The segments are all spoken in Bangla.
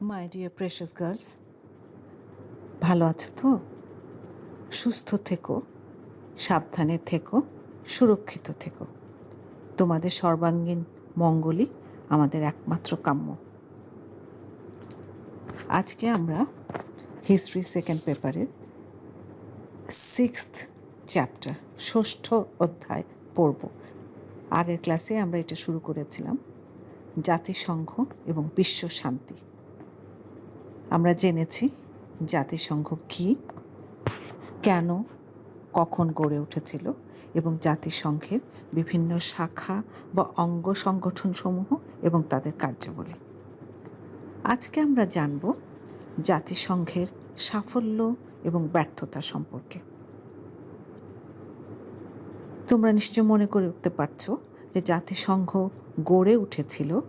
মাই ডিয়ার প্রেশাস গার্লস ভালো আছো তো? সুস্থ থেকো, সাবধানে থেকো, সুরক্ষিত থেকো। তোমাদের সর্বাঙ্গীন মঙ্গলই আমাদের একমাত্র কাম্য। আজকে আমরা হিস্ট্রি সেকেন্ড পেপারের সিক্সথ চ্যাপ্টার ষষ্ঠ অধ্যায় পড়ব। আগের ক্লাসে আমরা এটা শুরু করেছিলাম। জাতিসংঘ এবং বিশ্ব শান্তি। আমরা জেনেছি জাতিসংঘ কী, কেন, কখন গড়ে উঠেছিল এবং জাতিসংঘের বিভিন্ন শাখা বা অঙ্গ সংগঠনসমূহ এবং তাদের কার্যাবলী। আজকে আমরা জানব জাতিসংঘের সাফল্য এবং ব্যর্থতা সম্পর্কে। তোমরা নিশ্চয় মনে করে উঠতে পারছ যে জাতিসংঘ গড়ে উঠেছিল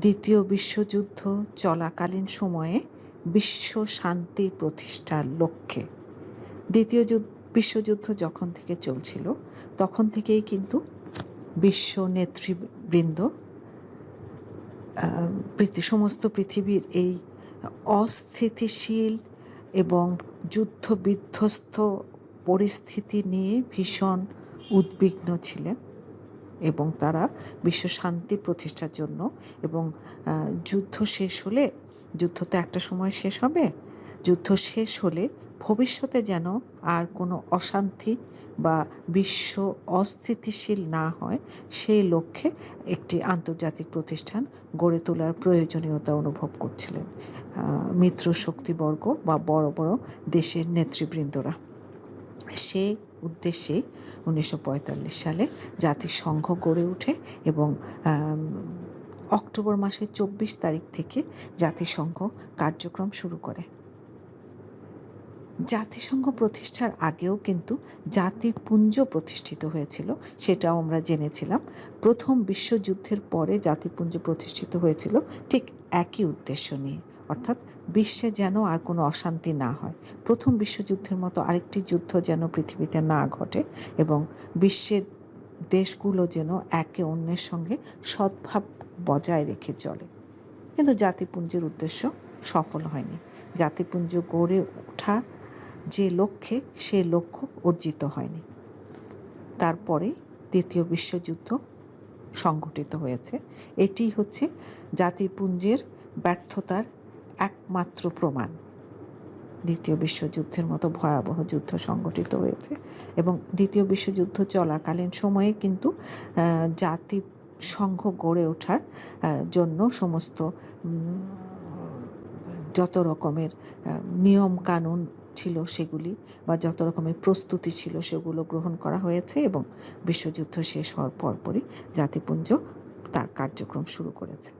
দ্বিতীয় বিশ্বযুদ্ধ চলাকালীন সময়ে বিশ্ব শান্তি প্রতিষ্ঠার লক্ষ্যে। দ্বিতীয় বিশ্বযুদ্ধ যখন থেকে চলছিল, তখন থেকেই কিন্তু বিশ্ব নেতৃবৃন্দ সমস্ত পৃথিবীর এই অস্থিতিশীল এবং যুদ্ধ বিধ্বস্ত পরিস্থিতি নিয়ে ভীষণ উদ্বিগ্ন ছিলেন এবং তারা বিশ্ব শান্তি প্রতিষ্ঠার জন্য এবং যুদ্ধ শেষ হলে যুদ্ধ তো একটা সময় শেষ হবে। যুদ্ধ শেষ হলে ভবিষ্যতে যেন আর কোনো অশান্তি বা বিশ্ব অস্থিতিশীল না হয়, সেই লক্ষ্যে একটি আন্তর্জাতিক প্রতিষ্ঠান গড়ে তোলার প্রয়োজনীয়তা অনুভব করছিলেন মিত্র শক্তিবর্গ বা বড় বড় দেশের নেতৃবৃন্দরা। সে উদ্দেশ্যে উনিশশো পঁয়তাল্লিশ সালে জাতিসংঘ গড়ে ওঠে এবং অক্টোবর মাসের চব্বিশ তারিখ থেকে জাতিসংঘ কার্যক্রম শুরু করে। জাতিসংঘ প্রতিষ্ঠার আগেও কিন্তু জাতিপুঞ্জ প্রতিষ্ঠিত হয়েছিল, সেটাও আমরা জেনেছিলাম। প্রথম বিশ্বযুদ্ধের পরে জাতিপুঞ্জ প্রতিষ্ঠিত হয়েছিল ঠিক একই উদ্দেশ্য নিয়ে, অর্থাৎ বিশ্বে যেন আর কোনো অশান্তি না হয়। প্রথম বিশ্বযুদ্ধের মতো আরেকটি যুদ্ধ যেন পৃথিবীতে না ঘটে এবং বিশ্বের দেশগুলো যেন একে অন্যের সঙ্গে সদ্ভাব বজায় রেখে চলে। কিন্তু জাতিপুঞ্জের উদ্দেশ্য সফল হয়নি। জাতিপুঞ্জ গড়ে ওঠা যে লক্ষ্যে সে লক্ষ্য অর্জিত হয়নি। তারপরে দ্বিতীয় বিশ্বযুদ্ধ সংঘটিত হয়েছে। এটি হচ্ছে জাতিপুঞ্জের ব্যর্থতার একমাত্র প্রমাণ। দ্বিতীয় বিশ্বযুদ্ধের মতো ভয়াবহ যুদ্ধ সংগঠিত হয়েছে এবং দ্বিতীয় বিশ্বযুদ্ধ চলাকালীন সময়ে কিন্তু জাতি সংঘ গড়ে ওঠার জন্য সমস্ত যত রকমের নিয়ম কানুন ছিল সেগুলি বা যত রকমের প্রস্তুতি ছিল সেগুলো গ্রহণ করা হয়েছে এবং বিশ্বযুদ্ধ শেষ হওয়ার পরপরই জাতিপুঞ্জ তার কার্যক্রম শুরু করেছে।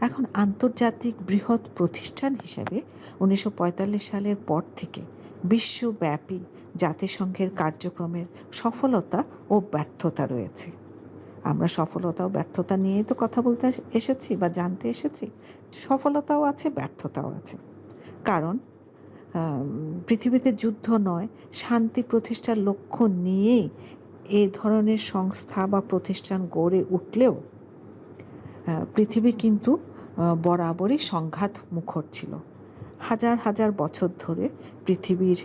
এখন আন্তর্জাতিক বৃহৎ প্রতিষ্ঠান হিসাবে উনিশশো পঁয়তাল্লিশ সালের পর থেকে বিশ্বব্যাপী জাতিসংঘের কার্যক্রমের সফলতা ও ব্যর্থতা রয়েছে। আমরা সফলতা ও ব্যর্থতা নিয়েই তো কথা বলতে এসেছি বা জানতে এসেছি। সফলতাও আছে, ব্যর্থতাও আছে। কারণ পৃথিবীতে যুদ্ধ নয়, শান্তি প্রতিষ্ঠার লক্ষ্য নিয়েই এই ধরনের সংস্থা বা প্রতিষ্ঠান গড়ে উঠলেও পৃথিবী কিন্তু বরাবরই সংঘাত মুখর ছিল। হাজার হাজার বছর ধরে পৃথিবীর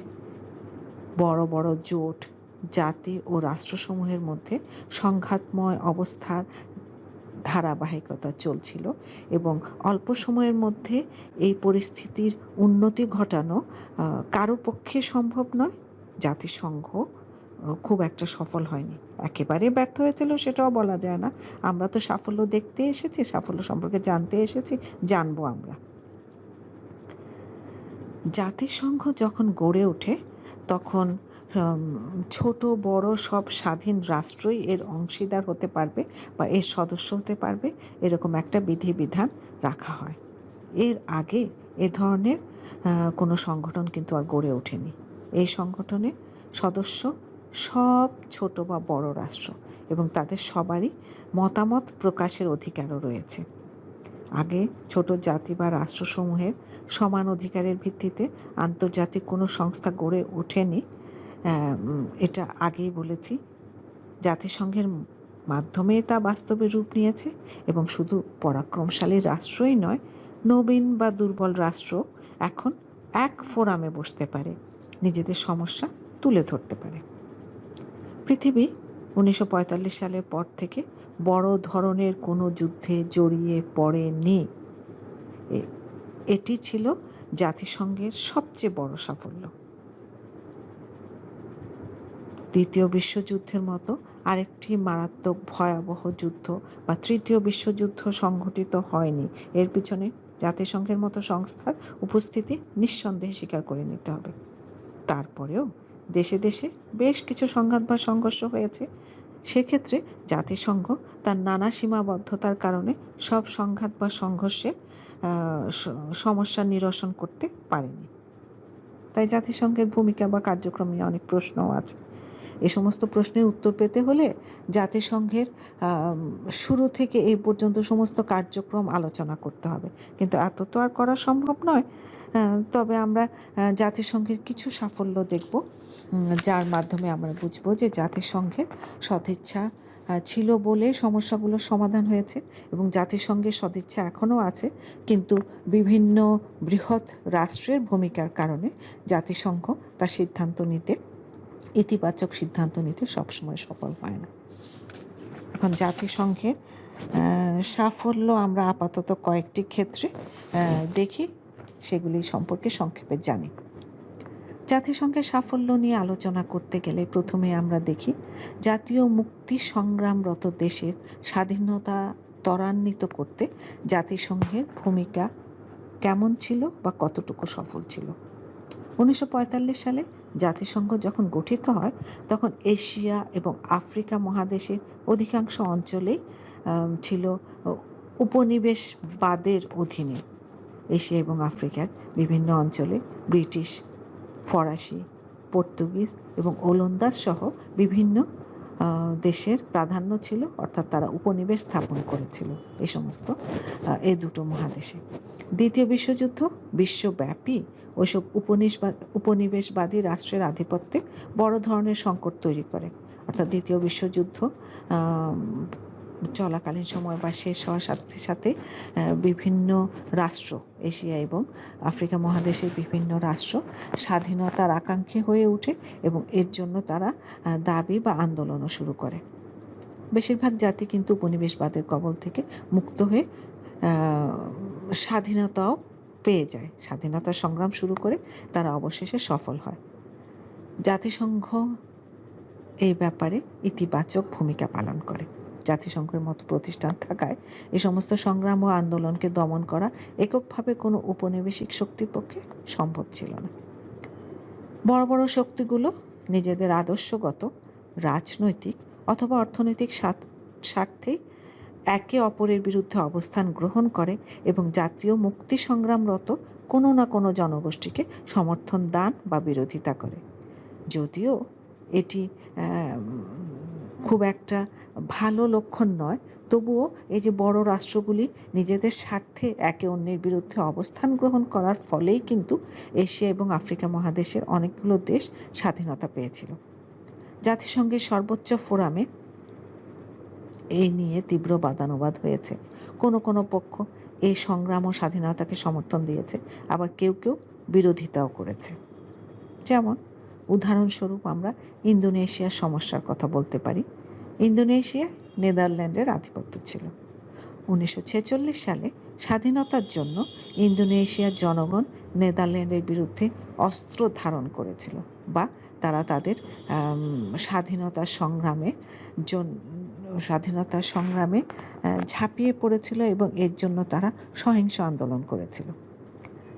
বড় বড় জোট জাতি ও রাষ্ট্রসমূহের মধ্যে সংঘাতময় অবস্থার ধারাবাহিকতা চলছিল এবং অল্প সময়ের মধ্যে এই পরিস্থিতির উন্নতি ঘটানো কারও পক্ষে সম্ভব নয়। জাতিসংঘ খুব একটা সফল হয়নি। একেবারে ব্যর্থ হয়েছিল সেটাও বলা যায় না। আমরা তো সাফল্য দেখতে এসেছি, সাফল্য সম্পর্কে জানতে এসেছি, জানব আমরা। জাতিসংঘ যখন গড়ে ওঠে, তখন ছোট, বড় সব স্বাধীন রাষ্ট্রই এর অংশীদার হতে পারবে বা এর সদস্য হতে পারবে। এরকম একটা বিধিবিধান রাখা হয়। এর আগে এ ধরনের কোনো সংগঠন কিন্তু আর গড়ে ওঠেনি। এই সংগঠনে সদস্য সব ছোট বা বড় রাষ্ট্র এবং তাদের সবারই মতামত প্রকাশের অধিকারও রয়েছে। আগে ছোট জাতি বা রাষ্ট্রসমূহের সমান অধিকারের ভিত্তিতে আন্তর্জাতিক কোনো সংস্থা গড়ে ওঠেনি। এটা আগেই বলেছি। জাতিসংঘের মাধ্যমে তা বাস্তবে রূপ নিয়েছে এবং শুধু পরাক্রমশালী রাষ্ট্রই নয়, নবীন বা দুর্বল রাষ্ট্র এখন এক ফোরামে বসতে পারে, নিজেদের সমস্যা তুলে ধরতে পারে। পৃথিবী উনিশশো পঁয়তাল্লিশ সালের পর থেকে বড় ধরনের কোনো যুদ্ধে জড়িয়ে পড়েনি। এটি ছিল জাতিসংঘের সবচেয়ে বড় সাফল্য। দ্বিতীয় বিশ্বযুদ্ধের মতো আরেকটি মারাত্মক ভয়াবহ যুদ্ধ বা তৃতীয় বিশ্বযুদ্ধ সংঘটিত হয়নি। এর পিছনে জাতিসংঘের মতো সংস্থার উপস্থিতি নিঃসন্দেহে স্বীকার করে নিতে হবে। তারপরেও দেশে দেশে বেশ কিছু সংঘাত বা সংঘর্ষ হয়েছে। সেক্ষেত্রে জাতিসংঘ তার নানা সীমাবদ্ধতার কারণে সব সংঘাত বা সংঘর্ষের সমস্যা নিরসন করতে পারেনি। তাই জাতিসংঘের ভূমিকা বা কার্যক্রম নিয়ে অনেক প্রশ্নও আছে। এ সমস্ত প্রশ্নের উত্তর পেতে হলে জাতিসংঘের শুরু থেকে এই পর্যন্ত সমস্ত কার্যক্রম আলোচনা করতে হবে। কিন্তু এত তো আর করা সম্ভব নয়। তবে আমরা জাতিসংঘের কিছু সাফল্য দেখব। যার মাধ্যমে আমরা বুঝব যে জাতিসংঘের সদিচ্ছা ছিল বলে সমস্যাগুলোর সমাধান হয়েছে এবং জাতিসংঘের সদিচ্ছা এখনও আছে। কিন্তু বিভিন্ন বৃহৎ রাষ্ট্রের ভূমিকার কারণে জাতিসংঘ তার সিদ্ধান্ত নিতে ইতিবাচক সিদ্ধান্ত নিতে সবসময় সফল হয় না। এখন জাতিসংঘের সাফল্য আমরা আপাতত কয়েকটি ক্ষেত্রে দেখি, সেগুলি সম্পর্কে সংক্ষেপে জানি। জাতিসংঘের সাফল্য নিয়ে আলোচনা করতে গেলে প্রথমে আমরা দেখি, জাতীয় মুক্তি সংগ্রামরত দেশের স্বাধীনতা ত্বরান্বিত করতে জাতিসংঘের ভূমিকা কেমন ছিল বা কতটুকু সফল ছিল? উনিশশো পঁয়তাল্লিশ সালে জাতিসংঘ যখন গঠিত হয়, তখন এশিয়া এবং আফ্রিকা মহাদেশের অধিকাংশ অঞ্চলেই ছিল উপনিবেশবাদের অধীনে। এশিয়া এবং আফ্রিকার বিভিন্ন অঞ্চলে ব্রিটিশ, ফরাসি, পর্তুগিজ এবং ওলন্দাজ সহ বিভিন্ন দেশের প্রাধান্য ছিল, অর্থাৎ তারা উপনিবেশ স্থাপন করেছিল এই সমস্ত এই দুটো মহাদেশে। দ্বিতীয় বিশ্বযুদ্ধ, বিশ্বব্যাপী ওইসব উপনিবেশবাদ উপনিবেশবাদী রাষ্ট্রের আধিপত্যে বড় ধরনের সংকট তৈরি করে। অর্থাৎ দ্বিতীয় বিশ্বযুদ্ধ চলাকালীন সময় বা শেষ হওয়ার সাথে সাথে বিভিন্ন রাষ্ট্র, এশিয়া এবং আফ্রিকা মহাদেশের বিভিন্ন রাষ্ট্র স্বাধীনতার আকাঙ্ক্ষী হয়ে ওঠে এবং এর জন্য তারা দাবি বা আন্দোলনও শুরু করে। বেশিরভাগ জাতি কিন্তু উপনিবেশবাদের কবল থেকে মুক্ত হয়ে স্বাধীনতাও পেয়ে যায়। স্বাধীনতার সংগ্রাম শুরু করে তারা অবশেষে সফল হয়। জাতিসংঘ এই ব্যাপারে ইতিবাচক ভূমিকা পালন করে। জাতিসংঘের মতো প্রতিষ্ঠান থাকায় এই সমস্ত সংগ্রাম ও আন্দোলনকে দমন করা এককভাবে কোনো উপনিবেশিক শক্তির পক্ষে সম্ভব ছিল না। বড় বড় শক্তিগুলো নিজেদের আদর্শগত, রাজনৈতিক অথবা অর্থনৈতিক স্বার্থ- একে অপরের বিরুদ্ধে অবস্থান গ্রহণ করে এবং জাতীয় মুক্তি সংগ্রামরত কোনো না কোনো জনগোষ্ঠীকে সমর্থন, দান বা বিরোধিতা করে। যদিও এটি খুব একটা ভালো লক্ষণ নয়। তবুও এই যে বড় রাষ্ট্রগুলি নিজেদের স্বার্থে একে অন্যের বিরুদ্ধে অবস্থান গ্রহণ করার ফলেই কিন্তু এশিয়া এবং আফ্রিকা মহাদেশের অনেকগুলো দেশ স্বাধীনতা পেয়েছিল। জাতিসংঘের সর্বোচ্চ ফোরামে এই নিয়ে তীব্র বাদানুবাদ হয়েছে। কোনো কোনো পক্ষ এই সংগ্রাম ও স্বাধীনতাকে সমর্থন দিয়েছে, আবার কেউ কেউ বিরোধিতাও করেছে। যেমন উদাহরণস্বরূপ আমরা ইন্দোনেশিয়ার সমস্যার কথা বলতে পারি। ইন্দোনেশিয়া, নেদারল্যান্ডের আধিপত্য ছিল। উনিশশো ছেচল্লিশ সালে স্বাধীনতার জন্য ইন্দোনেশিয়ার জনগণ নেদারল্যান্ডের বিরুদ্ধে অস্ত্র ধারণ করেছিল বা তারা তাদের স্বাধীনতা সংগ্রামে স্বাধীনতা সংগ্রামে ঝাঁপিয়ে পড়েছিল এবং এর জন্য তারা সহিংস আন্দোলন করেছিল।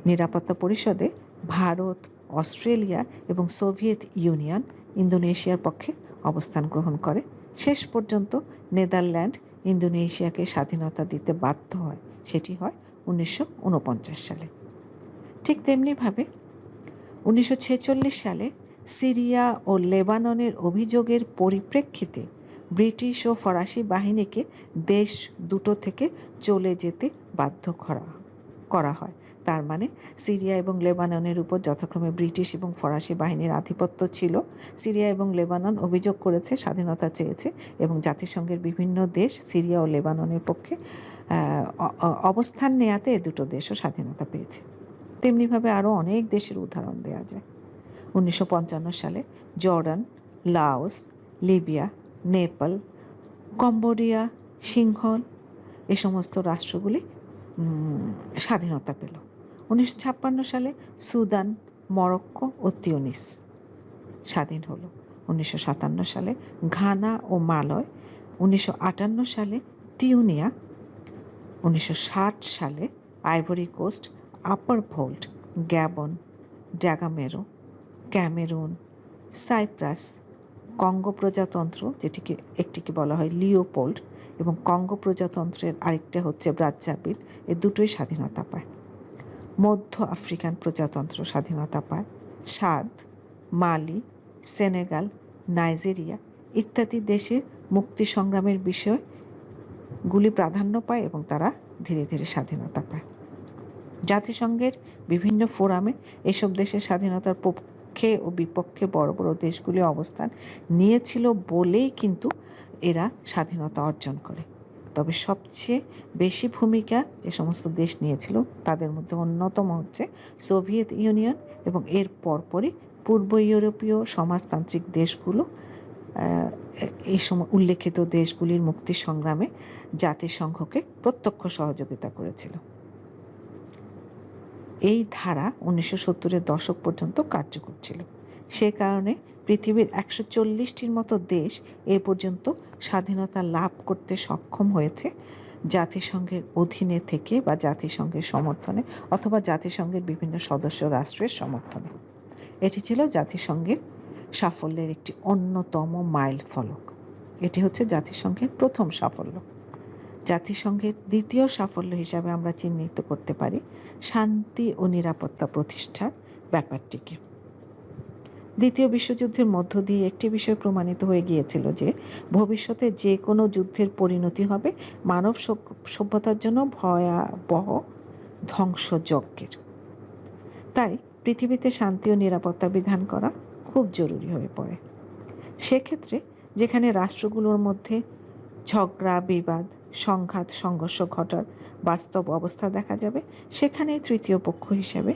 নিরাপত্তা পরিষদে ভারত, অস্ট্রেলিয়া এবং সোভিয়েত ইউনিয়ন ইন্দোনেশিয়ার পক্ষে অবস্থান গ্রহণ করে। শেষ পর্যন্ত নেদারল্যান্ড ইন্দোনেশিয়াকে স্বাধীনতা দিতে বাধ্য হয়। সেটি হয় উনিশশো উনপঞ্চাশ সালে। ঠিক তেমনিভাবে উনিশশো ছেচল্লিশ সালে সিরিয়া ও লেবাননের অভিযোগের পরিপ্রেক্ষিতে ব্রিটিশ ও ফরাসি বাহিনীকে দেশ দুটো থেকে চলে যেতে বাধ্য করা করা হয়। তার মানে সিরিয়া এবং লেবাননের উপর যথাক্রমে ব্রিটিশ এবং ফরাসি বাহিনীর আধিপত্য ছিল। সিরিয়া এবং লেবানন অভিযোগ করেছে, স্বাধীনতা চেয়েছে এবং জাতিসংঘের বিভিন্ন দেশ, সিরিয়া ও লেবাননের পক্ষে অবস্থান নেয়াতে এ দুটো দেশও স্বাধীনতা পেয়েছে। তেমনিভাবে আরও অনেক দেশের উদাহরণ দেওয়া যায়। উনিশশো পঞ্চান্ন সালে Jordan, Laos, Libya, Nepal, Cambodia, Sinhala, এ সমস্ত রাষ্ট্রগুলি স্বাধীনতা পেল। উনিশশো ছাপ্পান্ন সালে সুদান, মরক্কো ও তিউনিস স্বাধীন হলো। উনিশশো সাতান্ন সালে ঘানা ও মালয়, উনিশশো আটান্ন সালে তিউনিয়া, উনিশশো ষাট সালে Ivory Coast, Upper Volta Gabon, ড্যাগামেরো, Cameroon, Cyprus, Congo প্রজাতন্ত্র যেটিকে একটিকে বলা হয় লিওপোল্ড এবং কঙ্গো প্রজাতন্ত্রের আরেকটা হচ্ছে ব্রাজ্জাবিল এ দুটোই স্বাধীনতা পায়। মধ্য আফ্রিকান প্রজাতন্ত্র স্বাধীনতা পায়। সাদ মালি, সেনেগাল, নাইজেরিয়া ইত্যাদি দেশে মুক্তি সংগ্রামের বিষয়গুলি প্রাধান্য পায় এবং তারা ধীরে ধীরে স্বাধীনতা পায়। জাতিসংঘের বিভিন্ন ফোরামে এসব দেশের স্বাধীনতার পক্ষে ও বিপক্ষে বড় বড় দেশগুলি অবস্থান নিয়েছিল বলেই কিন্তু এরা স্বাধীনতা অর্জন করে। তবে সবচেয়ে বেশি ভূমিকা যে সমস্ত দেশ নিয়েছিল, তাদের মধ্যে অন্যতম হচ্ছে সোভিয়েত ইউনিয়ন এবং এর পরপরই পূর্ব ইউরোপীয় সমাজতান্ত্রিক দেশগুলো এই সময় উল্লেখিত দেশগুলির মুক্তি সংগ্রামে জাতিসংঘকে প্রত্যক্ষ সহযোগিতা করেছিল। এই ধারা উনিশশো সত্তরের দশক পর্যন্ত কার্যকর ছিল। সে কারণে পৃথিবীর একশো চল্লিশটির মতো দেশ এ পর্যন্ত স্বাধীনতা লাভ করতে সক্ষম হয়েছে। জাতিসংঘের অধীনে থেকে বা জাতিসংঘের সমর্থনে অথবা জাতিসংঘের বিভিন্ন সদস্য রাষ্ট্রের সমর্থনে। এটি ছিল জাতিসংঘের সাফল্যের একটি অন্যতম মাইল ফলক। এটি হচ্ছে জাতিসংঘের প্রথম সাফল্য। জাতিসংঘের দ্বিতীয় সাফল্য হিসাবে আমরা চিহ্নিত করতে পারি শান্তি ও নিরাপত্তা প্রতিষ্ঠার ব্যাপারটিকে। দ্বিতীয় বিশ্বযুদ্ধের মধ্য দিয়ে একটি বিষয় প্রমাণিত হয়ে গিয়েছিল যে ভবিষ্যতে যে কোনো যুদ্ধের পরিণতি হবে মানব সভ্যতার জন্য ভয়াবহ ধ্বংসযজ্ঞের। তাই পৃথিবীতে শান্তি ও নিরাপত্তা বিধান করা খুব জরুরি হয়ে পড়ে। সেক্ষেত্রে যেখানে রাষ্ট্রগুলোর মধ্যে ঝগড়া, বিবাদ, সংঘাত, সংঘর্ষ ঘটার বাস্তব অবস্থা দেখা যাবে, সেখানেই তৃতীয় পক্ষ হিসেবে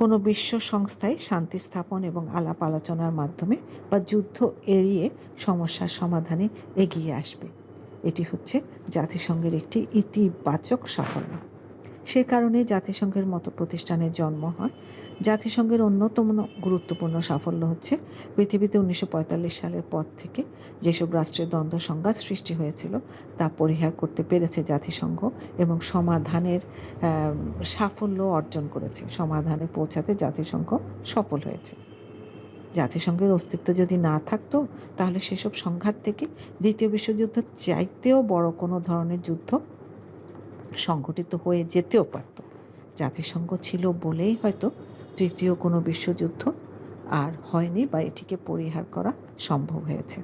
কোনো বিশ্ব সংস্থায় শান্তি স্থাপন এবং আলাপ আলোচনার মাধ্যমে বা যুদ্ধ এড়িয়ে সমস্যার সমাধানে এগিয়ে আসবে। এটি হচ্ছে জাতিসংঘের একটি ইতিবাচক সাফল্য। সে কারণে জাতিসংঘের মতো প্রতিষ্ঠানের জন্ম হয়। জাতিসংঘের অন্যতম গুরুত্বপূর্ণ সাফল্য হচ্ছে পৃথিবীতে উনিশশো পঁয়তাল্লিশ সালের পর থেকে যেসব রাষ্ট্রের দ্বন্দ্ব সংঘাত সৃষ্টি হয়েছিল, তা পরিহার করতে পেরেছে জাতিসংঘ এবং সমাধানের সাফল্য অর্জন করেছে। সমাধানে পৌঁছাতে জাতিসংঘ সফল হয়েছে। জাতিসংঘের অস্তিত্ব যদি না থাকতো, তাহলে সেসব সংঘাত থেকে দ্বিতীয় বিশ্বযুদ্ধ চাইতেও বড় কোনো ধরনের যুদ্ধ সংঘটিত হয়ে যেতেও পারত। জাতিসংঘ ছিল বলেই হয়তো তৃতীয় কোনো বিশ্বযুদ্ধ আর হয়নি বা এটিকে পরিহার করা সম্ভব হয়েছে।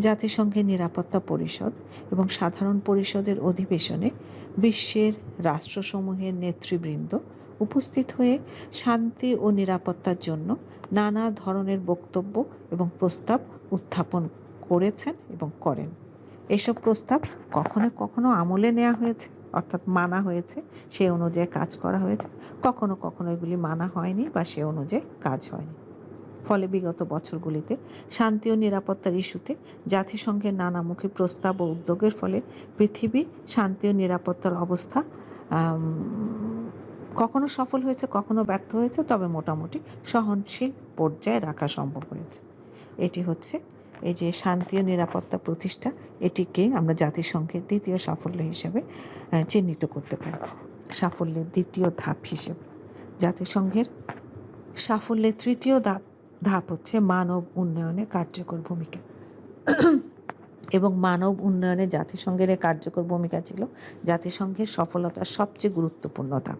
জাতিসংঘের নিরাপত্তা পরিষদ এবং সাধারণ পরিষদের অধিবেশনে বিশ্বের রাষ্ট্রসমূহের নেতৃবৃন্দ উপস্থিত হয়ে শান্তি ও নিরাপত্তার জন্য নানা ধরনের বক্তব্য এবং প্রস্তাব উত্থাপন করেছেন এবং করেন। এসব প্রস্তাব কখনো কখনো আমলে নেওয়া হয়েছে। অর্থাৎ মানা হয়েছে, সে অনুযায়ী কাজ করা হয়েছে। কখনো কখনো এগুলি মানা হয়নি বা সে অনুযায়ী কাজ হয়নি। ফলে বিগত বছরগুলিতে শান্তি ও নিরাপত্তার ইস্যুতে জাতিসংঘের নানামুখী প্রস্তাব ও উদ্যোগের ফলে পৃথিবী শান্তি ও নিরাপত্তার অবস্থা কখনো সফল হয়েছে, কখনো ব্যর্থ হয়েছে, তবে মোটামুটি সহনশীল পর্যায়ে রাখা সম্ভব হয়েছে। এটি হচ্ছে এই যে শান্তি ও নিরাপত্তা প্রতিষ্ঠা, এটিকে আমরা জাতিসংঘের দ্বিতীয় সাফল্য হিসেবে চিহ্নিত করতে পারি। সাফল্যের দ্বিতীয় ধাপ হিসেবে। জাতিসংঘের সাফল্যের তৃতীয় ধাপ ধাপ হচ্ছে মানব উন্নয়নে কার্যকর ভূমিকা। এবং মানব উন্নয়নে জাতিসংঘের কার্যকর ভূমিকা ছিল জাতিসংঘের সফলতার সবচেয়ে গুরুত্বপূর্ণ ধাপ।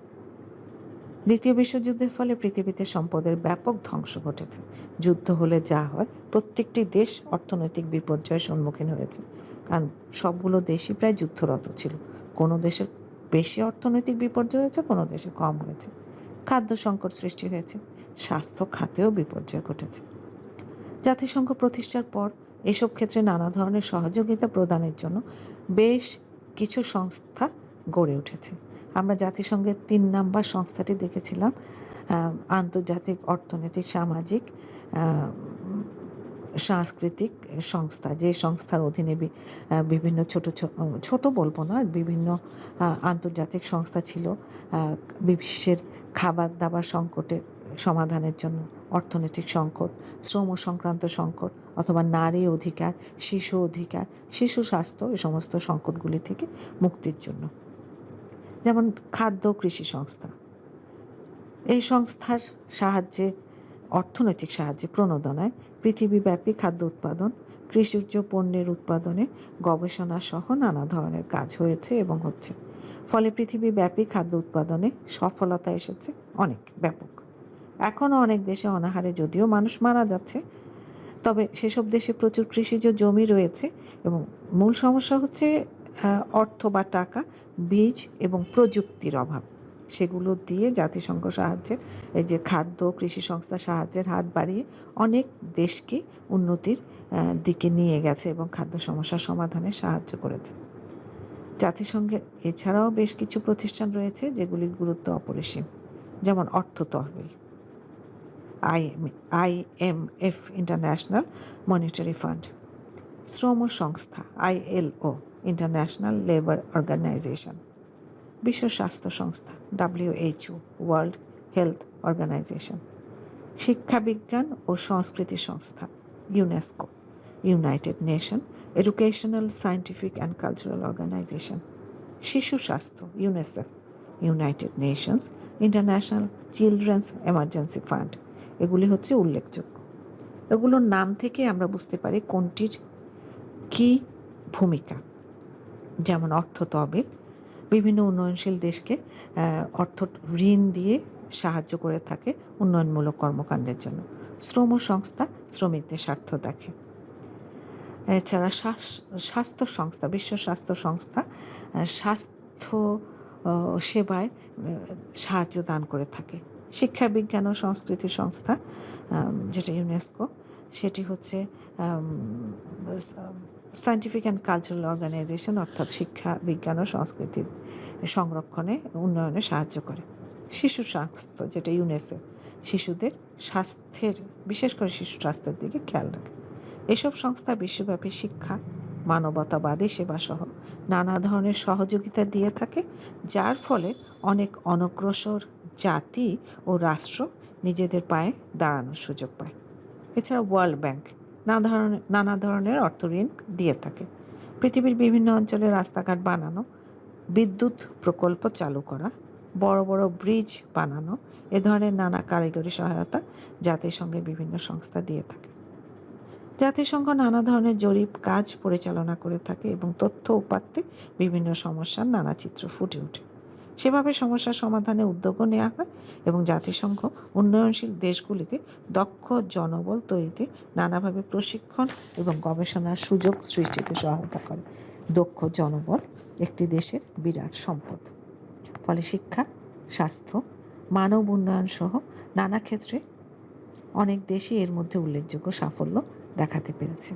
দ্বিতীয় বিশ্বযুদ্ধের ফলে পৃথিবীতে সম্পদের ব্যাপক ধ্বংস ঘটেছে। যুদ্ধ হলে যা হয়, প্রত্যেকটি দেশ অর্থনৈতিক বিপর্যয়ের সম্মুখীন হয়েছে। কারণ সবগুলো দেশই প্রায় যুদ্ধরত ছিল। কোনো দেশের বেশি অর্থনৈতিক বিপর্যয় হয়েছে, কোনো দেশে কম হয়েছে। খাদ্য সংকট সৃষ্টি হয়েছে, স্বাস্থ্য খাতেও বিপর্যয় ঘটেছে। জাতিসংঘ প্রতিষ্ঠার পর এসব ক্ষেত্রে নানা ধরনের সহযোগিতা প্রদানের জন্য বেশ কিছু সংস্থা গড়ে উঠেছে। আমরা জাতিসংঘের তিন নাম্বার সংস্থাটি দেখেছিলাম আন্তর্জাতিক অর্থনৈতিক, সামাজিক সাংস্কৃতিক সংস্থা। যে সংস্থার অধীনে বিভিন্ন ছোট ছোট বলব না, বিভিন্ন আন্তর্জাতিক সংস্থা ছিল বিশ্বের খাবার দাবার সংকটের সমাধানের জন্য, অর্থনৈতিক সংকট, শ্রম সংক্রান্ত সংকট, অথবা নারী অধিকার, শিশু অধিকার, শিশু স্বাস্থ্য এই সমস্ত সংকটগুলি থেকে মুক্তির জন্য। যেমন খাদ্য কৃষি সংস্থা। এই সংস্থার সাহায্যে, অর্থনৈতিক সাহায্যে প্রণোদনায় পৃথিবীব্যাপী খাদ্য উৎপাদন কৃষিজ পণ্যের উৎপাদনে গবেষণা সহ নানা ধরনের কাজ হয়েছে এবং হচ্ছে। ফলে পৃথিবীব্যাপী খাদ্য উৎপাদনে সফলতা এসেছে অনেক, ব্যাপক। এখনও অনেক দেশে অনাহারে যদিও মানুষ মারা যাচ্ছে, তবে সেসব দেশে প্রচুর কৃষিজ জমি রয়েছে এবং মূল সমস্যা হচ্ছে অর্থ বা টাকা বীজ এবং প্রযুক্তির অভাব। সেগুলো দিয়ে জাতিসংঘ সাহায্যের, এই যে খাদ্য, কৃষি সংস্থা সাহায্যের হাত বাড়িয়ে অনেক দেশকে উন্নতির দিকে নিয়ে গেছে এবং খাদ্য সমস্যার সমাধানে সাহায্য করেছে। জাতিসংঘের এছাড়াও বেশ কিছু প্রতিষ্ঠান রয়েছে যেগুলির গুরুত্ব অপরিসীম, যেমন অর্থ তহবিল, I IMF International Monetary Fund, শ্রম সংস্থা আইএলও ইন্টারন্যাশনাল লেবার অর্গানাইজেশন বিশ্ব স্বাস্থ্য সংস্থা ডাব্লিউএইচও ওয়ার্ল্ড হেলথ অর্গানাইজেশন শিক্ষা বিজ্ঞান ও সংস্কৃতি সংস্থা UNESCO United Nation Educational Scientific and Cultural Organization শিশু স্বাস্থ্য UNICEF United Nations International Children's Emergency Fund এগুলি হচ্ছে উল্লেখযোগ্য। এগুলোর নাম থেকে আমরা বুঝতে পারি কোনটির কী ভূমিকা। যেমন অর্থ তহবিল, বিভিন্ন উন্নয়নশীল দেশকে অর্থ ঋণ দিয়ে সাহায্য করে থাকে উন্নয়নমূলক কর্মকাণ্ডের জন্য। শ্রম সংস্থা শ্রমিকদের স্বার্থ দেখে। এছাড়া স্বাস্থ্য সংস্থা, বিশ্ব স্বাস্থ্য সংস্থা স্বাস্থ্য সেবায় সাহায্য দান করে থাকে। শিক্ষা বিজ্ঞান ও সংস্কৃতি সংস্থা যেটা ইউনেস্কো সেটি হচ্ছে সায়েন্টিফিক অ্যান্ড কালচারাল অর্গানাইজেশন অর্থাৎ শিক্ষা, বিজ্ঞান ও সংস্কৃতির সংরক্ষণে, উন্নয়নে সাহায্য করে। শিশু স্বাস্থ্য, যেটা ইউনেসেফ শিশুদের স্বাস্থ্যের, বিশেষ করে শিশু স্বাস্থ্যের দিকে খেয়াল রাখে। এসব সংস্থা বিশ্বব্যাপী শিক্ষা, মানবতাবাদী সেবাসহ নানা ধরনের সহযোগিতা দিয়ে থাকে, যার ফলে অনেক অনগ্রসর জাতি ও রাষ্ট্র নিজেদের পায়ে দাঁড়ানোর সুযোগ পায়। এছাড়া ওয়ার্ল্ড ব্যাংক নানা ধরনের নানা ধরনের অর্থ ঋণ দিয়ে থাকে। পৃথিবীর বিভিন্ন অঞ্চলে রাস্তাঘাট বানানো, বিদ্যুৎ প্রকল্প চালু করা, বড় বড় ব্রিজ বানানো, এ ধরনের নানা কারিগরি সহায়তা জাতিসংঘের বিভিন্ন সংস্থা দিয়ে থাকে। জাতিসংঘ নানা ধরনের জরিপ কাজ পরিচালনা করে থাকে এবং তথ্য উপাত্তে বিভিন্ন সমস্যার নানা চিত্র ফুটে ওঠে। সেভাবে সমস্যার সমাধানে উদ্যোগও নেওয়া হয় এবং জাতিসংঘ, উন্নয়নশীল দেশগুলিতে দক্ষ জনবল তৈরিতে নানাভাবে প্রশিক্ষণ এবং গবেষণার সুযোগ সৃষ্টিতে সহায়তা করে। দক্ষ জনবল একটি দেশের বিরাট সম্পদ। ফলে শিক্ষা, স্বাস্থ্য, মানব উন্নয়ন সহ নানা ক্ষেত্রে অনেক দেশই এর মধ্যে উল্লেখযোগ্য সাফল্য দেখাতে পেরেছে।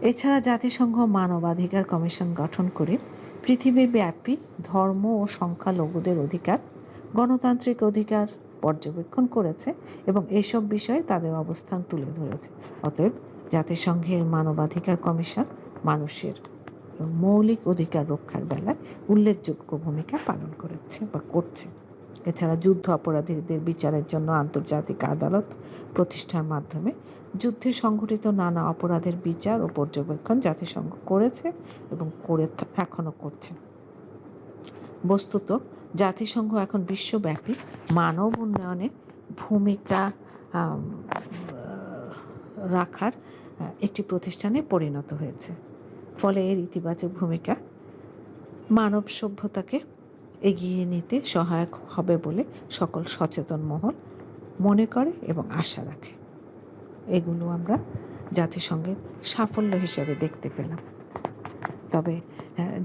এছাড়া জাতিসংঘ মানবাধিকার কমিশন গঠন করে পৃথিবীব্যাপী ধর্ম ও সংখ্যালঘুদের অধিকার, গণতান্ত্রিক অধিকার পর্যবেক্ষণ করেছে এবং এসব বিষয়ে তাদের অবস্থান তুলে ধরেছে। অতএব জাতিসংঘের মানবাধিকার কমিশন মানুষের মৌলিক অধিকার রক্ষার বেলায় উল্লেখযোগ্য ভূমিকা পালন করেছে বা করছে। এছাড়া যুদ্ধ অপরাধীদের বিচারের জন্য আন্তর্জাতিক আদালত প্রতিষ্ঠার মাধ্যমে যুদ্ধে সংঘটিত নানা অপরাধের বিচার ও পর্যবেক্ষণ জাতিসংঘ করেছে এবং করে এখনও করছে। বস্তুত, জাতিসংঘ এখন বিশ্বব্যাপী মানব উন্নয়নে ভূমিকা রাখার একটি প্রতিষ্ঠানে পরিণত হয়েছে। ফলে এর ইতিবাচক ভূমিকা মানব সভ্যতাকে এগিয়ে নিতে সহায়ক হবে বলে সকল সচেতন মহল মনে করে এবং আশা রাখে। এগুলো আমরা জাতিসংঘের সাফল্য হিসেবে দেখতে পেলাম। তবে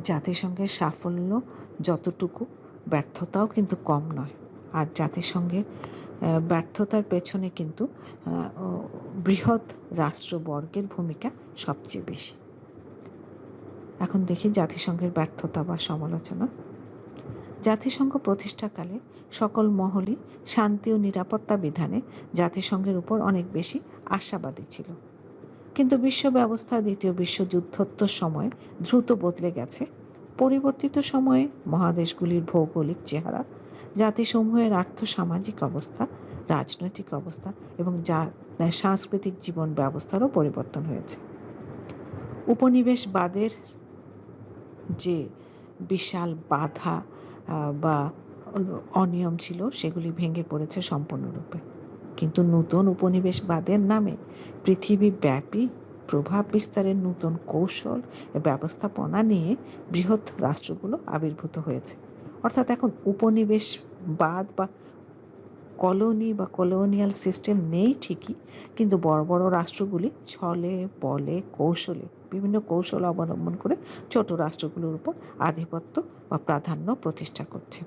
জাতিসংঘের সাফল্য যতটুকু, ব্যর্থতাও কিন্তু কম নয়। আর জাতিসংঘের ব্যর্থতার পেছনে কিন্তু বৃহৎ রাষ্ট্রবর্গের ভূমিকা সবচেয়ে বেশি। এখন দেখি জাতিসংঘের ব্যর্থতা বা সমালোচনা। জাতিসংঘ প্রতিষ্ঠাকালে সকল মহলই শান্তি ও নিরাপত্তা বিধানে জাতিসংঘের উপর অনেক বেশি আশাবাদী ছিল। কিন্তু বিশ্ব ব্যবস্থা, দ্বিতীয় বিশ্বযুদ্ধোত্তর সময় দ্রুত বদলে গেছে। পরিবর্তিত সময়ে মহাদেশগুলির ভৌগোলিক চেহারা, জাতিসমূহের আর্থসামাজিক অবস্থা, রাজনৈতিক অবস্থা এবং যা সাংস্কৃতিক জীবন ব্যবস্থারও পরিবর্তন হয়েছে। উপনিবেশবাদের যে বিশাল বাধা বা অনিয়ম ছিল, সেগুলি ভেঙে পড়েছে সম্পূর্ণরূপে। কিন্তু নতুন উপনিবেশবাদের নামে পৃথিবীব্যাপী প্রভাব বিস্তারের নতুন কৌশল ব্যবস্থাপনা নিয়ে বৃহৎ রাষ্ট্রগুলো আবির্ভূত হয়েছে। অর্থাৎ এখন উপনিবেশবাদ বা কলোনি বা কলোনিয়াল সিস্টেম নেই ঠিকই, কিন্তু বড় বড় রাষ্ট্রগুলি ছলে বলে কৌশলে বিভিন্ন কৌশল অবলম্বন করে ছোট রাষ্ট্রগুলোর উপর আধিপত্য বা প্রাধান্য প্রতিষ্ঠা করছে।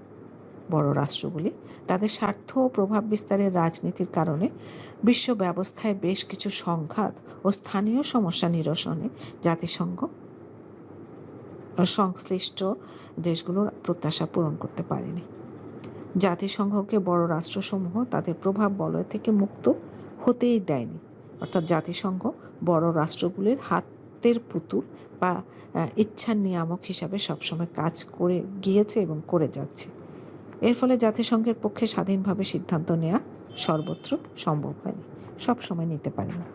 বড় রাষ্ট্রগুলি। তাদের স্বার্থ ও প্রভাব বিস্তারের রাজনীতির কারণে বিশ্ব ব্যবস্থায় বেশ কিছু সংঘাত ও স্থানীয় সমস্যা নিরসনে জাতিসংঘ সংশ্লিষ্ট দেশগুলোর প্রত্যাশা পূরণ করতে পারেনি। জাতিসংঘকে বড় রাষ্ট্রসমূহ তাদের প্রভাব বলয় থেকে মুক্ত হতেই দেয়নি। অর্থাৎ জাতিসংঘ বড় রাষ্ট্রগুলির হাতের পুতুল বা ইচ্ছার নিয়ামক হিসাবে সবসময় কাজ করে গিয়েছে এবং করে যাচ্ছে। এর ফলে জাতিসংঘের পক্ষে স্বাধীনভাবে সিদ্ধান্ত নেওয়া সর্বত্র সম্ভব হয়নি। সব সময় নিতে পারেনি।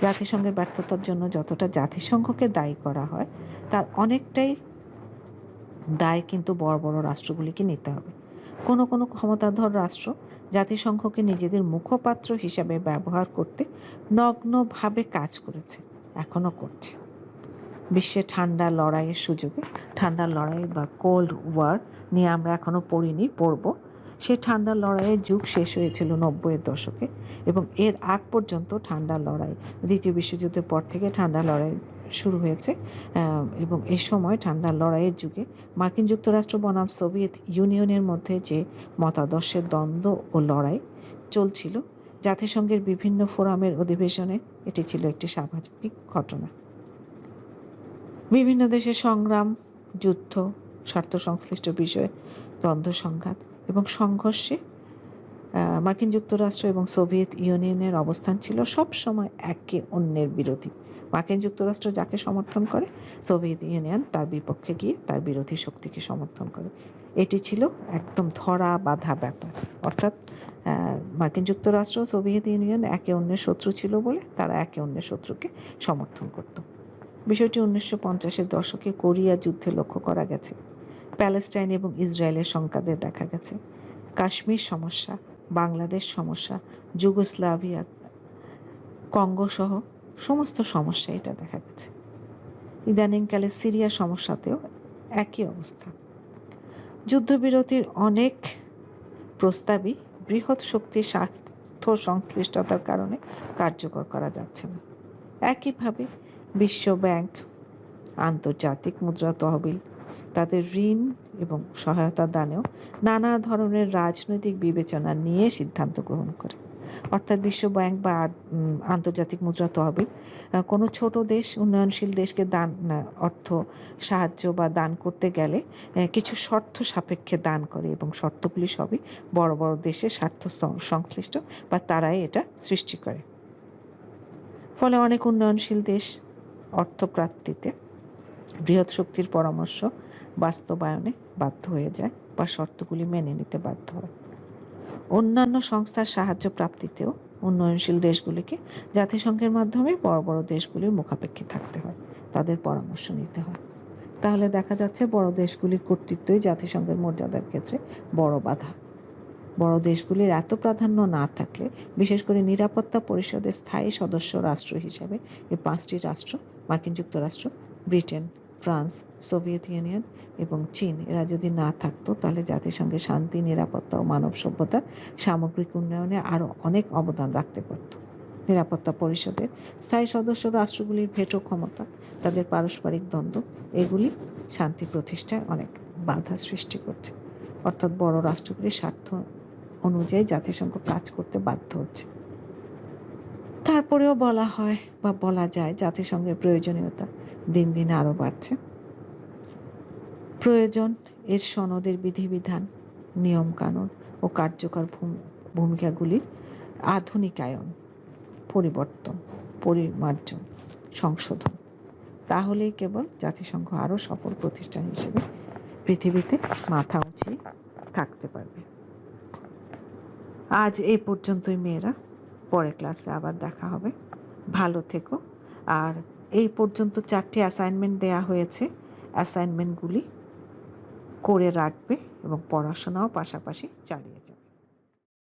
জাতিসংঘের ব্যর্থতার জন্য যতটা জাতিসংঘকে দায়ী করা হয়, তার অনেকটাই দায় কিন্তু বড় বড় রাষ্ট্রগুলিকে নিতে হবে। কোনো কোনো ক্ষমতাধর রাষ্ট্র জাতিসংঘকে নিজেদের মুখপাত্র হিসাবে ব্যবহার করতে নগ্নভাবে কাজ করেছে, এখনও করছে। বিশ্বে ঠান্ডা লড়াইয়ের সুযোগে, ঠান্ডা লড়াই বা কোল্ড ওয়ার নিয়ে আমরা এখনও পড়িনি, পড়ব। সে ঠান্ডা লড়াইয়ের যুগ শেষ হয়েছিল নব্বইয়ের দশকে এবং এর আগ পর্যন্ত ঠান্ডা লড়াই, দ্বিতীয় বিশ্বযুদ্ধের পর থেকে ঠান্ডা লড়াই শুরু হয়েছে এবং এ সময় ঠান্ডা লড়াইয়ের যুগে মার্কিন যুক্তরাষ্ট্র বনাম সোভিয়েত ইউনিয়নের মধ্যে যে মতাদর্শের দ্বন্দ্ব ও লড়াই চলছিল, জাতিসংঘের বিভিন্ন ফোরামের অধিবেশনে এটি ছিল একটি স্বাভাবিক ঘটনা। বিভিন্ন দেশের সংগ্রাম, যুদ্ধ স্বার্থ সংশ্লিষ্ট বিষয়ে, দ্বন্দ্ব সংঘাত এবং সংঘর্ষে মার্কিন যুক্তরাষ্ট্র এবং সোভিয়েত ইউনিয়নের অবস্থান ছিল সব সময় একে অন্যের বিরোধী। মার্কিন যুক্তরাষ্ট্র যাকে সমর্থন করে, সোভিয়েত ইউনিয়ন তার বিপক্ষে গিয়ে তার বিরোধী শক্তিকে সমর্থন করে। এটি ছিল একদম ধরা বাঁধা ব্যাপার। অর্থাৎ মার্কিন যুক্তরাষ্ট্র সোভিয়েত ইউনিয়ন একে অন্যের শত্রু ছিল বলে তারা একে অন্যের শত্রুকে সমর্থন করত। বিষয়টি উনিশশো পঞ্চাশের দশকে কোরিয়া যুদ্ধে লক্ষ্য করা গেছে। প্যালেস্টাইন এবং ইসরায়েলের সংঘাতে দেখা গেছে। কাশ্মীর সমস্যা, বাংলাদেশ সমস্যা, যুগোস্লাভিয়া কঙ্গো সহ সমস্ত সমস্যা এটা দেখা গেছে। ইদানিংকালে সিরিয়া সমস্যাতেও একই অবস্থা। যুদ্ধবিরতির অনেক প্রস্তাবই বৃহৎ শক্তির স্বার্থ সংশ্লিষ্টতার কারণে কার্যকর করা যাচ্ছে না। একইভাবে বিশ্ব ব্যাংক, আন্তর্জাতিক মুদ্রা তহবিল তাদের ঋণ এবং সহায়তা দানেও নানা ধরনের রাজনৈতিক বিবেচনা নিয়ে সিদ্ধান্ত গ্রহণ করে। অর্থাৎ বিশ্ব ব্যাংক বা আন্তর্জাতিক মুদ্রা তহবিল কোনো ছোট দেশ, উন্নয়নশীল দেশকে দান অর্থ সাহায্য বা দান করতে গেলে কিছু শর্ত সাপেক্ষে দান করে এবং শর্তগুলি সবই বড় বড় দেশের স্বার্থ সংশ্লিষ্ট বা তারাই এটা সৃষ্টি করে। ফলে অনেক উন্নয়নশীল দেশ অর্থপ্রাপ্তিতে বৃহৎ শক্তির পরামর্শ বাস্তবায়নে বাধ্য হয়ে যায় বা শর্তগুলি মেনে নিতে বাধ্য হয়। অন্যান্য সংস্থার সাহায্য প্রাপ্তিতেও উন্নয়নশীল দেশগুলিকে জাতিসংঘের মাধ্যমে বড় বড় দেশগুলির মুখাপেক্ষী থাকতে হয়, তাদের পরামর্শ নিতে হয়। তাহলে দেখা যাচ্ছে বড় দেশগুলির কর্তৃত্বই জাতিসংঘের মর্যাদার ক্ষেত্রে বড় বাধা। বড় দেশগুলির এত প্রাধান্য না থাকলে, বিশেষ করে নিরাপত্তা পরিষদের স্থায়ী সদস্য রাষ্ট্র হিসেবে এই পাঁচটি রাষ্ট্র, মার্কিন যুক্তরাষ্ট্র, ব্রিটেন ফ্রান্স, সোভিয়েত ইউনিয়ন এবং চীন এরা যদি না থাকতো, তাহলে জাতিসংঘের শান্তি, নিরাপত্তা ও মানব সভ্যতার সামগ্রিক উন্নয়নে আরও অনেক অবদান রাখতে পারত। নিরাপত্তা পরিষদের স্থায়ী সদস্য রাষ্ট্রগুলির ভেটো ক্ষমতা, তাদের পারস্পরিক দ্বন্দ্ব, এগুলি শান্তি প্রতিষ্ঠায় অনেক বাধা সৃষ্টি করছে। অর্থাৎ বড় রাষ্ট্রগুলির স্বার্থ অনুযায়ী জাতিসংঘ কাজ করতে বাধ্য হচ্ছে। তারপরেও বলা হয় বা বলা যায় জাতিসংঘের প্রয়োজনীয়তা দিন দিন আরও বাড়ছে। প্রয়োজন এর সনদের বিধিবিধান, নিয়মকানুন ও কার্যকর ভূম- ভূমিকাগুলির আধুনিকায়ন, পরিবর্তন, পরিমার্জন, সংশোধন। তাহলেই কেবল জাতিসংঘ আরও সফল প্রতিষ্ঠান হিসেবে পৃথিবীতে মাথা উঁচিয়ে থাকতে পারবে। আজ এই পর্যন্তই, মেয়েরা। পরে ক্লাসে আবার দেখা হবে। ভালো থেকো আর এই পর্যন্ত চারটি অ্যাসাইনমেন্ট দেয়া হয়েছে। অ্যাসাইনমেন্টগুলি করে রাখবে এবং পড়াশোনাও পাশাপাশি চালিয়ে যাবে।